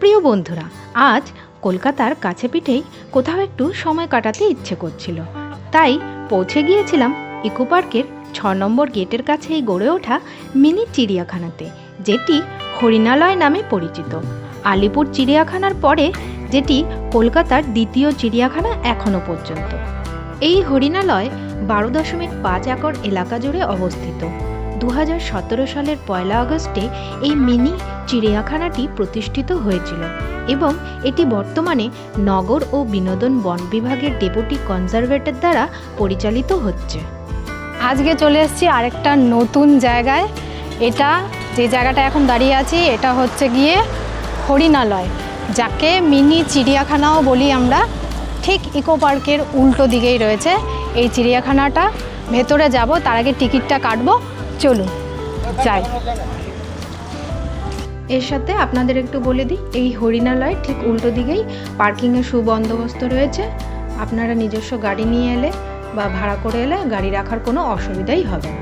প্রিয় বন্ধুরা, আজ কলকাতার কাছে পিঠেই কোথাও একটু সময় কাটাতে ইচ্ছে করছিল। তাই পৌঁছে গিয়েছিলাম ইকো পার্কের ছ নম্বর গেটের কাছেই গড়ে ওঠা মিনি চিড়িয়াখানাতে, যেটি হরিণালয় নামে পরিচিত। আলিপুর চিড়িয়াখানার পরে যেটি কলকাতার দ্বিতীয় চিড়িয়াখানা এখনও পর্যন্ত। এই হরিণালয় বারো দশমিক পাঁচ একর এলাকা জুড়ে অবস্থিত। দু হাজার সতেরো সালের পয়লা আগস্টে এই মিনি চিড়িয়াখানাটি প্রতিষ্ঠিত হয়েছিল এবং এটি বর্তমানে নগর ও বিনোদন বন বিভাগের ডেপুটি কনজারভেটর দ্বারা পরিচালিত হচ্ছে। আজকে চলে এসেছি আরেকটা নতুন জায়গায়। এটা যে জায়গাটা এখন দাঁড়িয়ে আছি, এটা হচ্ছে গিয়ে হরিণালয়, যাকে মিনি চিড়িয়াখানাও বলি আমরা। ঠিক ইকো পার্কের উল্টো দিকেই রয়েছে এই চিড়িয়াখানাটা। ভেতরে যাব, তার আগে টিকিটটা কাটবো। চলুন, যাই। এর সাথে আপনাদের একটু বলে দিই, এই হরিণালয় ঠিক উল্টো দিকেই পার্কিংয়ের সুবন্দোবস্ত রয়েছে। আপনারা নিজস্ব গাড়ি নিয়ে এলে বা ভাড়া করে এলে গাড়ি রাখার কোনো অসুবিধাই হবে না।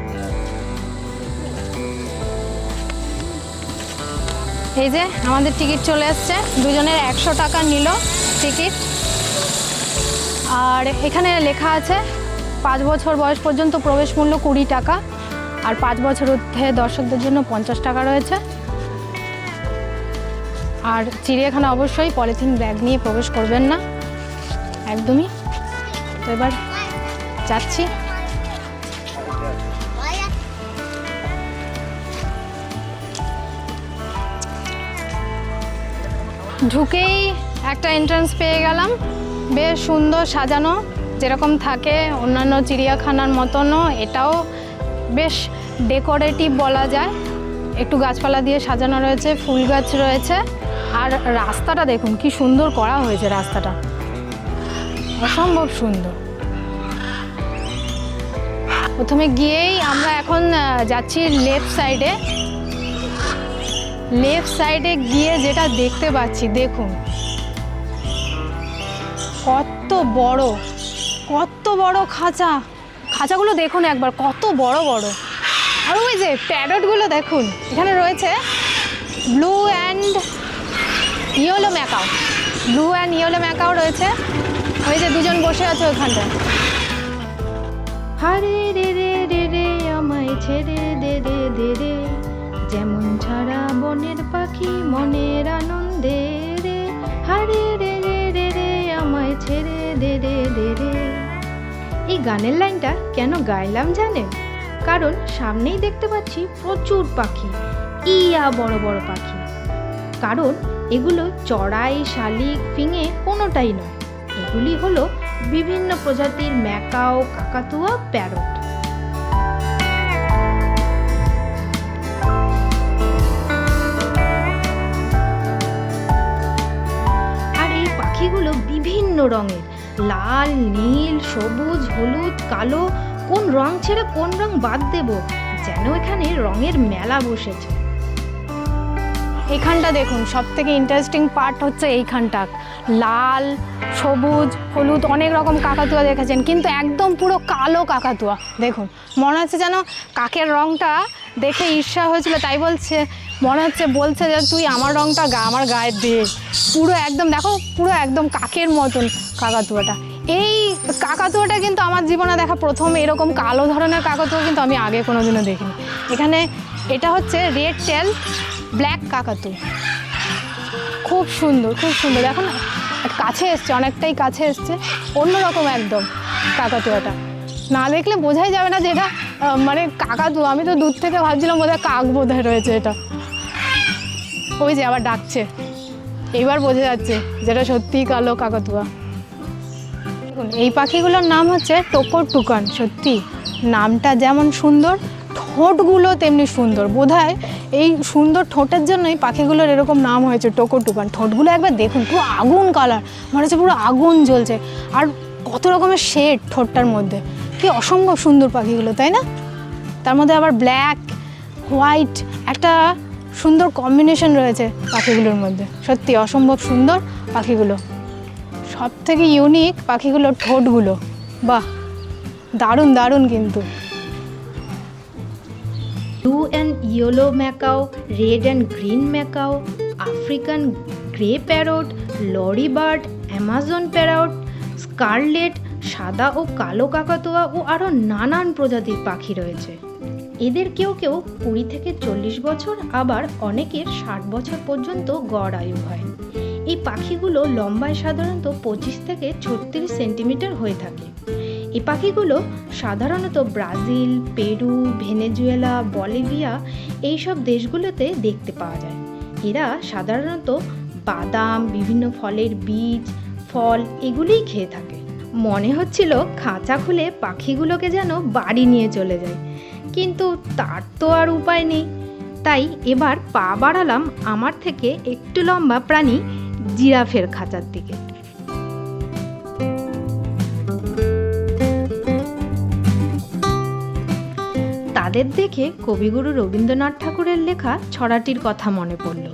এই যে আমাদের টিকিট চলে এসছে, দুজনের একশো টাকা নিল টিকিট। আর এখানে লেখা আছে, পাঁচ বছর বয়স পর্যন্ত প্রবেশ মূল্য কুড়ি টাকা। আর পাঁচ বছর ঊর্ধ্বে দর্শকদের জন্য পঞ্চাশ টাকা রয়েছে। আর চিড়িয়াখানা অবশ্যই পলিথিন ব্যাগ নিয়ে প্রবেশ করবেন না। একদমই। তো এবার যাচ্ছি। ঢুকেই একটা এন্ট্রান্স পেয়ে গেলাম। বেশ সুন্দর সাজানো, যেরকম থাকে অন্যান্য চিড়িয়াখানার মতনও এটাও বেশ ডেকোরেটিভ বলা যায়। একটু গাছপালা দিয়ে সাজানো রয়েছে, ফুল গাছ রয়েছে। আর রাস্তাটা দেখুন, কি সুন্দর করা হয়েছে রাস্তাটা। অসম্ভব সুন্দর। প্রথমে গিয়েই আমরা এখন যাচ্ছি লেফট সাইডে লেফট সাইডে গিয়ে যেটা দেখতে পাচ্ছি, দেখুন। কত বড় কত বড় খাঁচা। খাঁচাগুলো দেখুন একবার, কত বড় বড়। আর ওই যে প্যারটগুলো দেখুন, এখানে রয়েছে blue and yellow macaw. Blue and yellow macaw রয়েছে, ওই যে দুজন বসে আছে ওইখানটায় হারে রে রে রে রে, আমায় ছেড়ে দে রে দে রে যেমন ছাড়া বনের পাখি মনের আনন্দে। এই গানের লাইনটা কেন গাইলাম জানেন? কারণ সামনেই দেখতে পাচ্ছি প্রচুর পাখি, ইয়া বড় বড় পাখি। কারণ এগুলো চড়াই, শালিক, ফিঙে কোনোটাই নয়। এগুলি হলো বিভিন্ন প্রজাতির ম্যাকাও, কাকাতুয়া, প্যারট। আর এই পাখিগুলো বিভিন্ন রঙের লাল, নীল, সবুজ, হলুদ, কালো, কোন রং ছেড়ে কোন রং বাদ দেব? যেন এখানে রঙের মেলা বসেছে। এখানটা দেখুন সব থেকে ইন্টারেস্টিং পার্ট হচ্ছে এইখানটা। লাল, সবুজ, হলুদ, অনেক রকম কাকাতুয়া দেখেছেন, কিন্তু একদম পুরো কালো কাকাতুয়া। দেখুন, মনে হচ্ছে যেন কাকের রংটা দেখে ঈর্ষা হয়েছিল, তাই বলছে মনে হচ্ছে বলছে যে তুই আমার রংটা গা, আমার গায়ে দে পুরো একদম, দেখো, পুরো একদম কাকের মতন কাকাতুয়াটা। এই কাকাতুয়াটা কিন্তু আমার জীবনে দেখা প্রথম এরকম কালো ধরনের কাকাতুয়া কিন্তু আমি আগে কোনোদিনও দেখিনি। এখানে এটা হচ্ছে রেড টেল ব্ল্যাক কাকাতু খুব সুন্দর খুব সুন্দর। দেখো না, কাছে এসছে, অনেকটাই কাছে এসছে। অন্যরকম একদম কাকাতুয়াটা। না দেখলে বোঝাই যাবে না যে এটা মানে কাকাতু আমি তো দূর থেকে ভাবছিলাম বোধহয় কাক বোধহয় রয়েছে এটা। ওই যে আবার ডাকছে। এইবার বোঝা যাচ্ছে যেটা সত্যিই কালো কাকাতুয়া। দেখুন, এই পাখিগুলোর নাম হচ্ছে টোকর টুকান, সত্যি। নামটা যেমন সুন্দর, ঠোঁটগুলো তেমনি সুন্দর। বোধহয় এই সুন্দর ঠোঁটের জন্যই পাখিগুলোর এরকম নাম হয়েছে, টোকর টুকান। ঠোঁটগুলো একবার দেখুন, পুরো আগুন কালার। মনে হচ্ছে পুরো আগুন জ্বলছে। আর কত রকমের শেড ঠোঁটটার মধ্যে। কি অসম্ভব সুন্দর পাখিগুলো, তাই না? তার মধ্যে আবার ব্ল্যাক, হোয়াইট, একটা সুন্দর কম্বিনেশন রয়েছে পাখিগুলোর মধ্যে। সত্যি অসম্ভব সুন্দর পাখিগুলো। সব থেকে ইউনিক পাখিগুলোর ঠোঁটগুলো। বাহ, দারুণ দারুণ কিন্তু। Blue and yellow macaw red and green macaw African grey parrot lory bird Amazon parrot scarlet সাদা ও কালো কাকাতুয়া ও আরও নানান প্রজাতির পাখি রয়েছে। এদের কেউ কেউ কুড়ি থেকে চল্লিশ বছর, আবার অনেকের ষাট বছর পর্যন্ত গড় আয়ু হয়। এই পাখিগুলো লম্বায় সাধারণত পঁচিশ থেকে ছত্রিশ সেন্টিমিটার হয়ে থাকে। এই পাখিগুলো সাধারণত ব্রাজিল, পেরু, ভেনেজুয়েলা, বলিভিয়া এইসব দেশগুলোতে দেখতে পাওয়া যায়। এরা সাধারণত বাদাম, বিভিন্ন ফলের বীজ, ফল এগুলিই খেয়ে থাকে। মনে হচ্ছিল খাঁচা খুলে পাখিগুলোকে যেন বাড়ি নিয়ে চলে যায়। কিন্তু তার তো আর উপায় নেই। তাই এবার পা বাড়ালাম আমার থেকে একটু লম্বা প্রাণী জিরাফের খাঁচার দিকে। তাদের দেখে কবিগুরু রবীন্দ্রনাথ ঠাকুরের লেখা ছড়াটির কথা মনে পড়ল।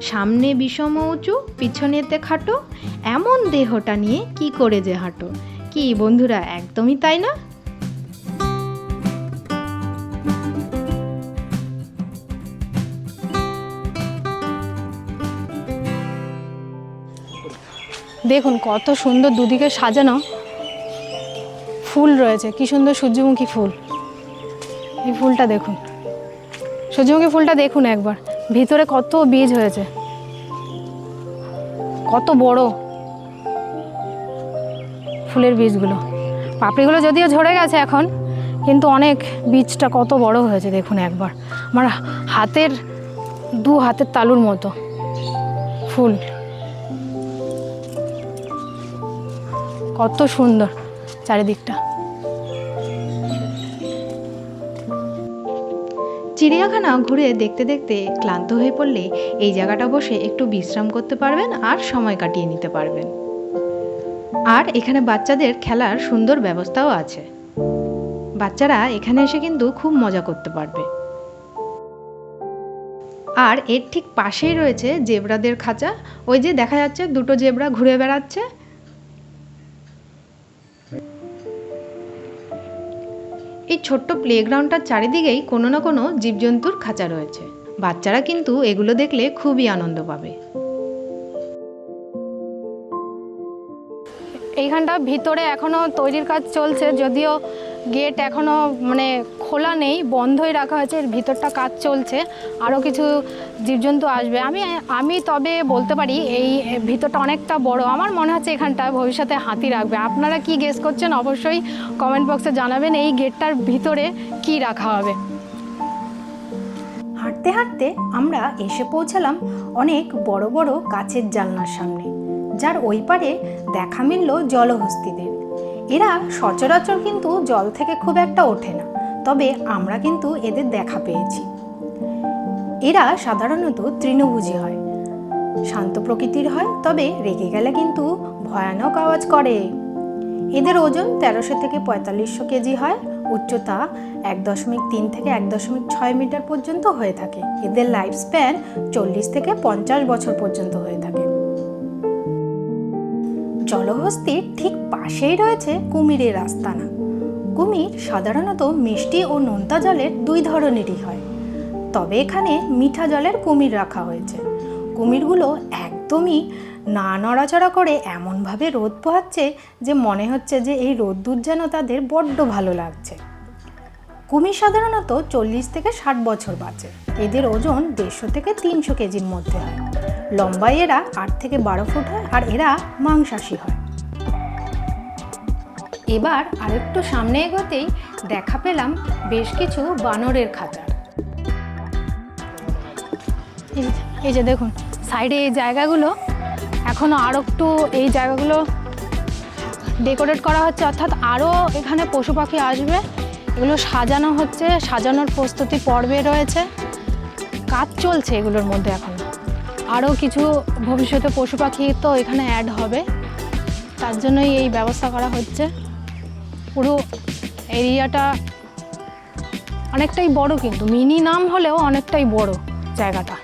সামনে বিষম উঁচু, পিছনেতে খাটো, এমন দেহটা নিয়ে কি করে যে হাঁটো। কি বন্ধুরা, একদমই তাই না? দেখুন, কত সুন্দর দুদিকে সাজানো ফুল রয়েছে। কি সুন্দর সূর্যমুখী ফুল। এই ফুলটা দেখুন। সূর্যমুখী ফুলটা দেখুন একবার। ভিতরে কত বীজ হয়েছে। কত বড় ফুলের বীজগুলো। পাপড়িগুলো যদিও ঝরে গেছে এখন, কিন্তু অনেক বীজটা কত বড় হয়েছে দেখুন একবার। আমার হাতের, দু হাতের তালুর মতো ফুল। কত সুন্দর চারিদিকটা। চিড়িয়াখানা ঘুরে দেখতে দেখতে ক্লান্ত হয়ে পড়লে এই জায়গাটা বসে একটু বিশ্রাম করতে পারবেন আর সময় কাটিয়ে নিতে পারবেন। আর এখানে বাচ্চাদের খেলার সুন্দর ব্যবস্থাও আছে। বাচ্চারা এখানে এসে কিন্তু খুব মজা করতে পারবে। আর এর ঠিক পাশেই রয়েছে জেব্রাদের খাঁচা। ওই যে দেখা যাচ্ছে দুটো জেব্রা ঘুরে বেড়াচ্ছে। এই ছোট্ট প্লেগ্রাউন্ডটার চারিদিকেই কোনো না কোনো জীবজন্তুর খাঁচা রয়েছে। বাচ্চারা কিন্তু এগুলো দেখলে খুবই আনন্দ পাবে। এইখানটা ভিতরে এখনও তৈরির কাজ চলছে, যদিও গেট এখনও মানে খোলা নেই, বন্ধই রাখা হয়েছে, এর ভিতরটা কাজ চলছে আরও কিছু জীবজন্তু আসবে। আমি আমি তবে বলতে পারি, এই ভিতরটা অনেকটা বড়। আমার মনে হচ্ছে এখানটা ভবিষ্যতে হাতি রাখবে। আপনারা কি গেস করছেন, অবশ্যই কমেন্ট বক্সে জানাবেন এই গেটটার ভিতরে কি রাখা হবে। হাঁটতে হাঁটতে আমরা এসে পৌঁছালাম অনেক বড় বড় কাচের জানলার সামনে, যার ওই পারে দেখা মিলল জলহস্তিদের। এরা সচরাচর কিন্তু জল থেকে খুব একটা ওঠে না, তবে আমরা কিন্তু এদের দেখা পেয়েছি। এরা সাধারণত তৃণভোজী হয়, শান্ত প্রকৃতির হয়, তবে রেগে গেলে কিন্তু ভয়ানক আওয়াজ করে। এদের ওজন তেরোশো থেকে পঁয়তাল্লিশশো কেজি হয়, উচ্চতা এক দশমিক তিন থেকে এক দশমিক ছয় মিটার পর্যন্ত হয়ে থাকে। এদের লাইফ স্প্যান চল্লিশ থেকে পঞ্চাশ বছর পর্যন্ত হয়ে থাকে। জলহস্তির ঠিক পাশেই রয়েছে কুমিরের আস্তানা। কুমির সাধারণত মিষ্টি ও নোনতা জলের দুই ধরনেরই হয়। তবে এখানে মিঠা জলের কুমির রাখা হয়েছে। কুমিরগুলো একদমই না নড়াচড়া করে এমনভাবে রোদ পোহাচ্ছে যে মনে হচ্ছে যে এই রোদ্দুর যেন তাদের বড্ড ভালো লাগছে। কুমির সাধারণত চল্লিশ থেকে ষাট বছর বাঁচে। এদের ওজন দেড়শো থেকে তিনশো কেজির মধ্যে হয়। লম্বায় এরা আট থেকে বারো ফুট হয় আর এরা মাংসাশী হয়। এবার আরেকটু সামনে এগোতেই দেখা পেলাম বেশ কিছু বানরের খাঁচার এই যে- দেখুন, সাইডে এই জায়গাগুলো এখনও আরও একটু এই জায়গাগুলো ডেকোরেট করা হচ্ছে, অর্থাৎ আরও এখানে পশু পাখি আসবে। এগুলো সাজানো হচ্ছে, সাজানোর প্রস্তুতি পর্বে রয়েছে। কাজ চলছে এগুলোর মধ্যে এখন। আরও কিছু ভবিষ্যতে পশু পাখি তো এখানে অ্যাড হবে। তার জন্যই এই ব্যবস্থা করা হচ্ছে। পুরো এরিয়াটা অনেকটাই বড় কিন্তু, মিনি নাম হলেও অনেকটাই বড় জায়গাটা।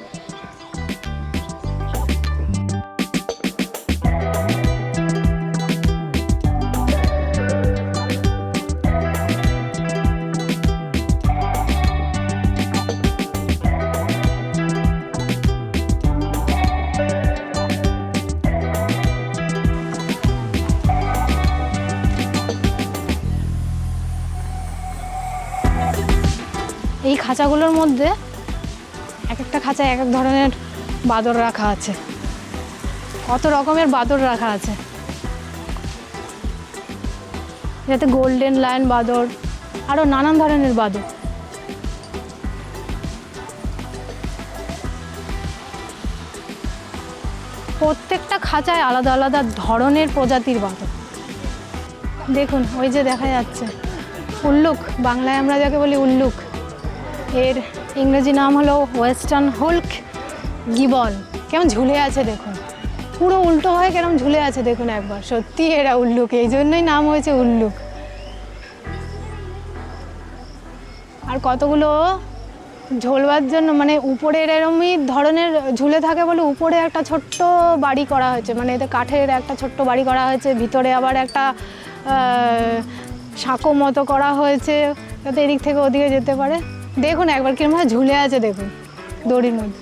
খাঁচাগুলোর মধ্যে এক একটা খাঁচায় এক এক ধরনের বাদর রাখা আছে। কত রকমের বাদর রাখা আছে। যাতে গোল্ডেন লায়ন বাদর আরও নানান ধরনের বাদর। প্রত্যেকটা খাঁচায় আলাদা আলাদা ধরনের প্রজাতির বাদর। দেখুন, ওই যে দেখা যাচ্ছে। উল্লুক বাংলায় আমরা যাকে বলি উল্লুক এর ইংরেজি নাম হলো ওয়েস্টার্ন হোল্ক গিবন কেমন ঝুলে আছে দেখুন। পুরো উল্টো হয়ে কেমন ঝুলে আছে দেখুন একবার। সত্যি এরা উল্লুক, এই জন্যই নাম হয়েছে উল্লুক। আর কতগুলো ঝোলবার জন্য মানে উপরের এরমই ধরনের ঝুলে থাকে বলে উপরে একটা ছোট্ট বাড়ি করা হয়েছে। মানে এতে কাঠের একটা ছোট্ট বাড়ি করা হয়েছে, ভিতরে আবার একটা সাঁকো মতো করা হয়েছে। যাতে এদিক থেকে ওদিকে যেতে পারে। দেখুন, একবার কিরম ঝুলে আছে, দেখুন, দড়ির মধ্যে।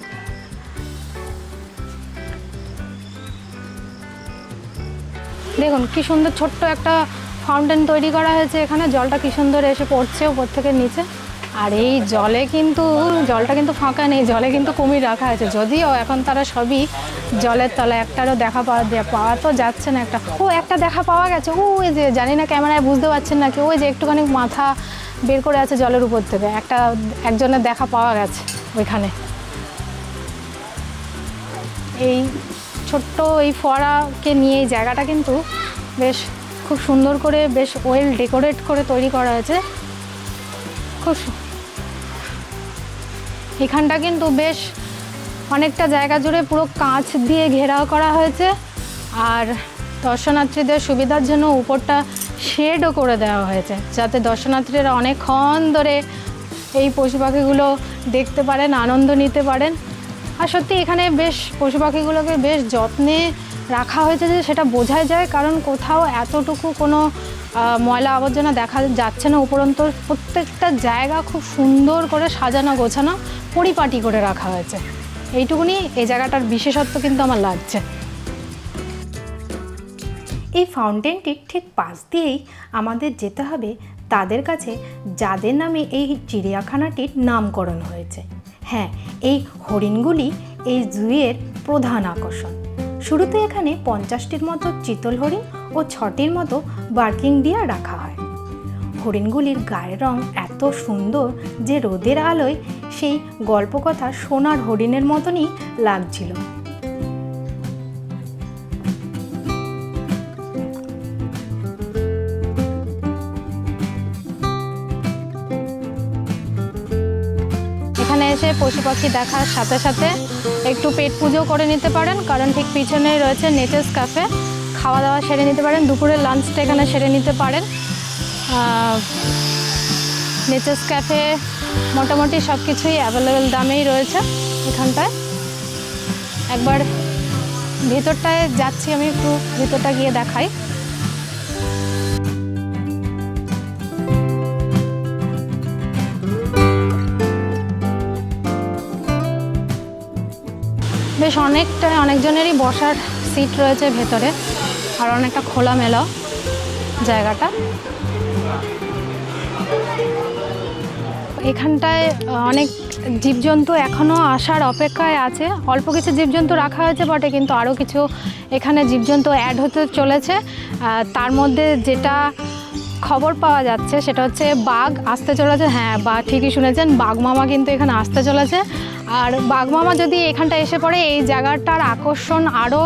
দেখুন, কি সুন্দর ছোট্ট একটা ফাউন্টেন তৈরি করা হয়েছে এখানে। জলটা কি সুন্দর এসে পড়ছে উপর থেকে নিচে। আর এই জলে কিন্তু, জলটা কিন্তু ফাঁকা নেই, জলে কিন্তু কুমির রাখা আছে। যদিও এখন তারা সবই জলের তলায় একটারও দেখা পাওয়া পাওয়া তো যাচ্ছে না একটা। ও, একটা দেখা পাওয়া গেছে। ও, ওই যে, জানি না ক্যামেরায় বুঝতে পারছেন না কি ওই যে একটুখানি মাথা বের করে আছে জলের উপর থেকে। একটা, একজনের দেখা পাওয়া গেছে ওইখানে। এই ছোট্ট এই ফোয়ারাকে নিয়ে এই জায়গাটা কিন্তু বেশ খুব সুন্দর করে, বেশ ওয়েল ডেকোরেট করে তৈরি করা হয়েছে। খুব এখানটা কিন্তু বেশ অনেকটা জায়গা জুড়ে পুরো কাঁচ দিয়ে ঘেরাও করা হয়েছে। আর দর্শনার্থীদের সুবিধার জন্য উপরটা শেডও করে দেওয়া হয়েছে, যাতে দর্শনার্থীরা অনেকক্ষণ ধরে এই পশু পাখিগুলো দেখতে পারেন, আনন্দ নিতে পারেন। আর সত্যি এখানে বেশ পশু পাখিগুলোকে বেশ যত্নে রাখা হয়েছে যে সেটা বোঝাই যায়, কারণ কোথাও এতটুকু কোনো ময়লা আবর্জনা দেখা যাচ্ছে না উপরন্ত প্রত্যেকটা জায়গা খুব সুন্দর করে সাজানো, গোছানো, পরিপাটি করে রাখা হয়েছে। এইটুকুনি এই জায়গাটার বিশেষত্ব কিন্তু আমার লাগছে। এই ফাউন্টেনটির ঠিক পাশ দিয়েই আমাদের যেতে হবে তাদের কাছে, যাদের নামে এই চিড়িয়াখানাটির নামকরণ হয়েছে। হ্যাঁ এই হরিণগুলি এই জুয়ের প্রধান আকর্ষণ। শুরুতে এখানে পঞ্চাশটির মতো চিতল হরিণ ও ছটির মতো বার্কিং ডিয়ার রাখা হয়। হরিণগুলির গায়ের রং এত সুন্দর যে রোদের আলোয় সেই গল্পকথা সোনার হরিণের মতনই লাগছিল। পশু পাখি দেখার সাথে সাথে একটু পেট পুজো করে নিতে পারেন, কারণ ঠিক পিছনে রয়েছে নেচার্স ক্যাফে। খাওয়া দাওয়া সেরে নিতে পারেন দুপুরের লাঞ্চটা এখানে সেরে নিতে পারেন। নেচার্স ক্যাফে মোটামুটি সব কিছুই অ্যাভেলেবেল দামেই রয়েছে এখানটায়। একবার ভিতরটায় যাচ্ছি আমি, একটু ভিতরটা গিয়ে দেখাই। বেশ অনেকটা অনেকজনেরই বসার সিট রয়েছে ভেতরে, আর অনেকটা খোলামেলা জায়গাটা। এখানটায় অনেক জীবজন্তু এখনও আসার অপেক্ষায় আছে। অল্প কিছু জীবজন্তু রাখা হয়েছে বটে কিন্তু আরও কিছু এখানে জীবজন্তু অ্যাড হতে চলেছে। তার মধ্যে যেটা খবর পাওয়া যাচ্ছে, সেটা হচ্ছে বাঘ আসতে চলেছে। হ্যাঁ বা ঠিকই শুনেছেন, বাঘ মামা কিন্তু এখানে আসতে চলেছে। আর বাঘ মামা যদি এখানটা এসে পড়ে, এই জায়গাটার আকর্ষণ আরও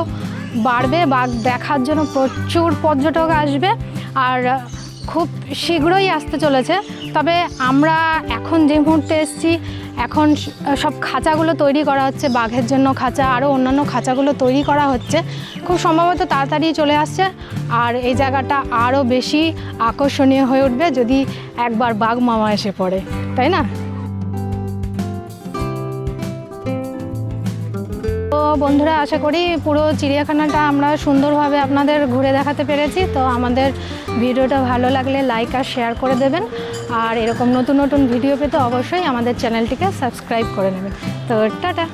বাড়বে, বাঘ দেখার জন্য প্রচুর পর্যটক আসবে। আর খুব শীঘ্রই আসতে চলেছে। তবে আমরা এখন যে মুহূর্তে এসেছি এখন সব খাঁচাগুলো তৈরি করা হচ্ছে, বাঘের জন্য খাঁচা, আরও অন্যান্য খাঁচাগুলো তৈরি করা হচ্ছে। খুব সম্ভবত তাড়াতাড়ি চলে আসছে, আর এই জায়গাটা আরও বেশি আকর্ষণীয় হয়ে উঠবে যদি একবার বাঘ মামা এসে পড়ে, তাই না? তো বন্ধুরা, আশা করি পুরো চিড়িয়াখানাটা আমরা সুন্দরভাবে আপনাদের ঘুরে দেখাতে পেরেছি। তো আমাদের ভিডিওটা ভালো লাগলে লাইক আর শেয়ার করে দেবেন। আর এরকম নতুন নতুন ভিডিও পেতে অবশ্যই আমাদের চ্যানেলটিকে সাবস্ক্রাইব করে নেবেন। তো টাটা।